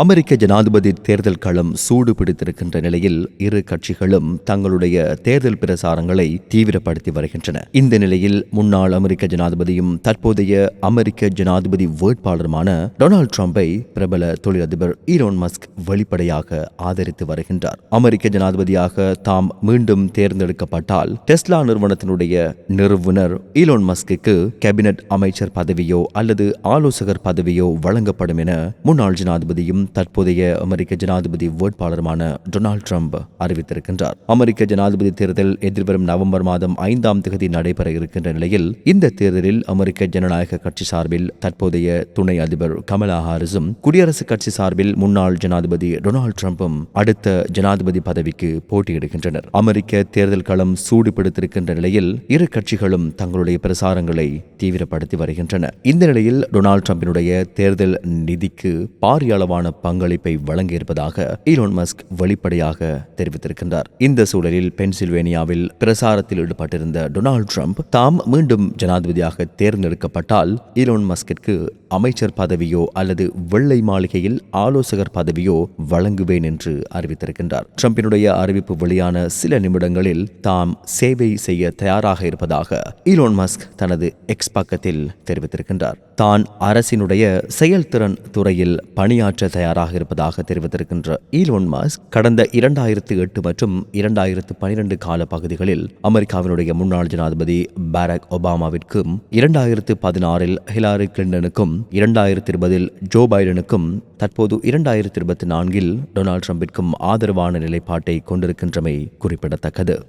அமெரிக்க ஜனாதிபதி தேர்தல் களம் சூடு பிடித்திருக்கின்ற நிலையில் இரு கட்சிகளும் தங்களுடைய தேர்தல் பிரசாரங்களை தீவிரப்படுத்தி வருகின்றன. இந்த நிலையில் முன்னாள் அமெரிக்க ஜனாதிபதியும் தற்போதைய அமெரிக்க ஜனாதிபதி வேட்பாளருமான டொனால்ட் ட்ரம்பை பிரபல தொழிலதிபர் ஈரோன் மஸ்க் வெளிப்படையாக ஆதரித்து வருகின்றார். அமெரிக்க ஜனாதிபதியாக தாம் மீண்டும் தேர்ந்தெடுக்கப்பட்டால் டெஸ்லா நிறுவனத்தினுடைய நிறுவனர் ஈலோன் மஸ்குக்கு கேபினட் அமைச்சர் பதவியோ அல்லது ஆலோசகர் பதவியோ வழங்கப்படும் என முன்னாள் ஜனாதிபதியும் தற்போதைய அமெரிக்க ஜனாதிபதி வேட்பாளருமான டொனால்ட் ட்ரம்ப் அறிவித்திருக்கின்றார். அமெரிக்க ஜனாதிபதி தேர்தல் எதிர்வரும் நவம்பர் மாதம் ஐந்தாம் தேதி நடைபெற இருக்கின்ற நிலையில் இந்த தேர்தலில் அமெரிக்க ஜனநாயக கட்சி சார்பில் தற்போதைய துணை அதிபர் கமலா ஹாரிஸும் குடியரசுக் கட்சி சார்பில் முன்னாள் ஜனாதிபதி டொனால்ட் ட்ரம்ப்பும் அடுத்த ஜனாதிபதி பதவிக்கு போட்டியிடுகின்றனர். அமெரிக்க தேர்தல் களம் சூடுபிடித்திருக்கின்ற நிலையில் இரு கட்சிகளும் தங்களுடைய பிரசாரங்களை தீவிரப்படுத்தி வருகின்றன. இந்த நிலையில் டொனால்ட் ட்ரம்பினுடைய தேர்தல் நிதிக்கு பாரிய அளவான பங்களிப்பை வழங்கியிருப்பதாக ஈலோன் மஸ்க் வெளிப்படையாக தெரிவித்திருக்கின்றார். இந்த சூழலில் பென்சில்வேனியாவில் பிரசாரத்தில் ஈடுபட்டிருந்த டொனால்ட் ட்ரம்ப் தாம் மீண்டும் ஜனாதிபதியாக தேர்ந்தெடுக்கப்பட்டால் ஈலோன் மஸ்கிற்கு அமைச்சர் பதவியோ அல்லது வெள்ளை மாளிகையில் ஆலோசகர் பதவியோ வழங்குவேன் என்று அறிவித்திருக்கின்றார். ட்ரம்பினுடைய அறிவிப்பு வெளியான சில நிமிடங்களில் தாம் சேவை செய்ய தயாராக இருப்பதாக ஈலோன் மஸ்க் தனது எக்ஸ் பக்கத்தில் தெரிவித்திருக்கின்றார். தான் அரசினுடைய செயல்திறன் துறையில் பணியாற்ற தயாராக இருப்பதாக தெரிவித்திருக்கின்ற ஈலோன் மாஸ்க் கடந்த இரண்டாயிரத்து எட்டு மற்றும் இரண்டாயிரத்து பனிரெண்டு கால பகுதிகளில் அமெரிக்காவினுடைய முன்னாள் ஜனாதிபதி பாரக் ஒபாமாவிற்கும் இரண்டாயிரத்து பதினாறில் ஹிலாரி கிளின்டனுக்கும் இரண்டாயிரத்தி இருபதில் ஜோ பைடனுக்கும் தற்போது இரண்டாயிரத்தி இருபத்தி நான்கில் டொனால்ட் ட்ரம்பிற்கும் ஆதரவான நிலைப்பாட்டை கொண்டிருக்கின்றமை குறிப்பிடத்தக்கது.